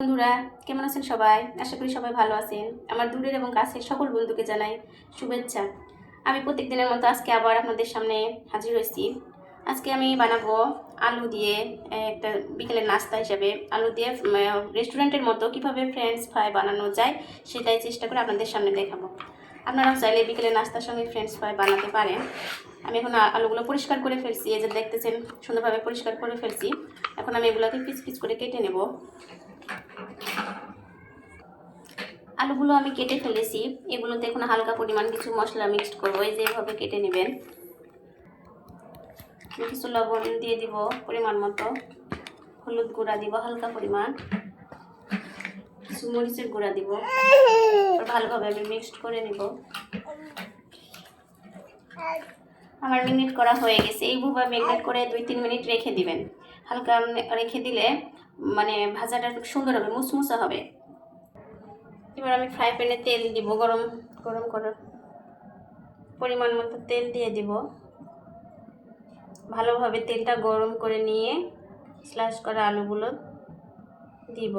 বন্ধুরা, কেমন আছেন সবাই? আশা করি সবাই ভালো আছেন। আমার দূরের এবং কাছের সকল বন্ধুকে জানাই শুভেচ্ছা। আমি প্রত্যেক দিনের মতো আজকে আবার আপনাদের সামনে হাজির হয়েছি। আজকে আমি বানাবো আলু দিয়ে একটা বিকেলের নাস্তা হিসাবে। আলু দিয়ে রেস্টুরেন্টের মতো কীভাবে ফ্রেঞ্চ ফ্রাই বানানো যায়, সেটাই চেষ্টা করে আপনাদের সামনে দেখাবো। আপনারাও চাইলে বিকেলের নাস্তার সঙ্গে ফ্রেঞ্চ ফ্রাই বানাতে পারেন। আমি এখন আলুগুলো পরিষ্কার করে ফেলছি। এই যে দেখতেছেন, সুন্দরভাবে পরিষ্কার করে ফেলছি। এখন আমি এগুলোকে পিস পিস করে কেটে নেব। আলুগুলো আমি কেটে ফেলেছি। এগুলোতে এখন হালকা পরিমাণ কিছু মশলা মিক্সড করব। এই যে এভাবে কেটে নেবেন। কিছু লবণ দিয়ে দিব পরিমাণ মতো। হলুদ গুঁড়া দিব, হালকা পরিমাণ। কিছু মরিচের গুঁড়া দিব। ভালোভাবে আমি মিক্সড করে নিব। আমার মিনিট করা হয়ে গেছে। এইভাবে ম্যাগনেট করে দুই তিন মিনিট রেখে দিবেন। হালকা রেখে দিলে মানে ভাজাটা সুন্দর হবে মুসমুসা হবে। এবার আমি ফ্রাই প্যানে তেল দিব, গরম গরম করার পরিমাণ মতো তেল দিয়ে দিব। ভালোভাবে তেলটা গরম করে নিয়ে স্লাশ করা আলুগুলো দিব।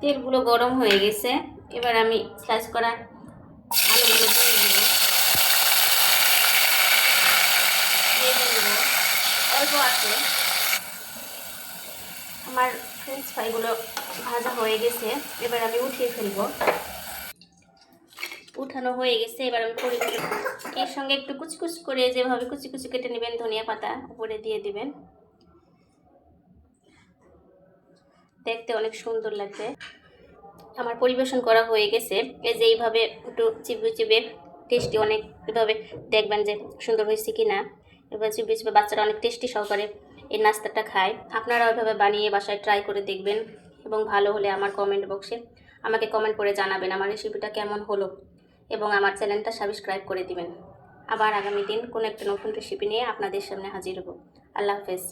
তেলগুলো গরম হয়ে গেছে, এবার আমি স্লাইস করা আলুগুলো দিয়ে দিব। দিয়ে দিব। অল্প আছে। আমার ফ্রেঞ্চ ফ্রাইগুলো ভাজা হয়ে গেছে, এবার আমি উঠিয়ে ফেলব। উঠানো হয়ে গেছে, এবার আমি করে পরিবেশন এর সঙ্গে একটু কুচকুচ করে যেভাবে কুচি কুচি কেটে নেবেন, ধনিয়া পাতা উপরে দিয়ে দিবেন। দেখতে অনেক সুন্দর লাগবে। আমার পরিবেশন করা হয়ে গেছে। এই যে এইভাবে একটু চিপে চিপে টেস্টি অনেক এভাবে দেখবেন যে সুন্দর হয়েছে কি না এবার চিপে চিপে বাচ্চারা অনেক টেস্টি সহকারে এই নাস্তাটা খায়। আপনারা ওইভাবে বানিয়ে বাসায় ট্রাই করে দেখবেন এবং ভালো হলে আমার কমেন্ট বক্সে আমাকে কমেন্ট করে জানাবেন আমার রেসিপিটা কেমন হলো এবং আমার চ্যানেলটা সাবস্ক্রাইব করে দিবেন। আবার আগামী দিন কোনো একটা নতুন রেসিপি নিয়ে আপনাদের সামনে হাজির হব। আল্লাহ হাফেজ।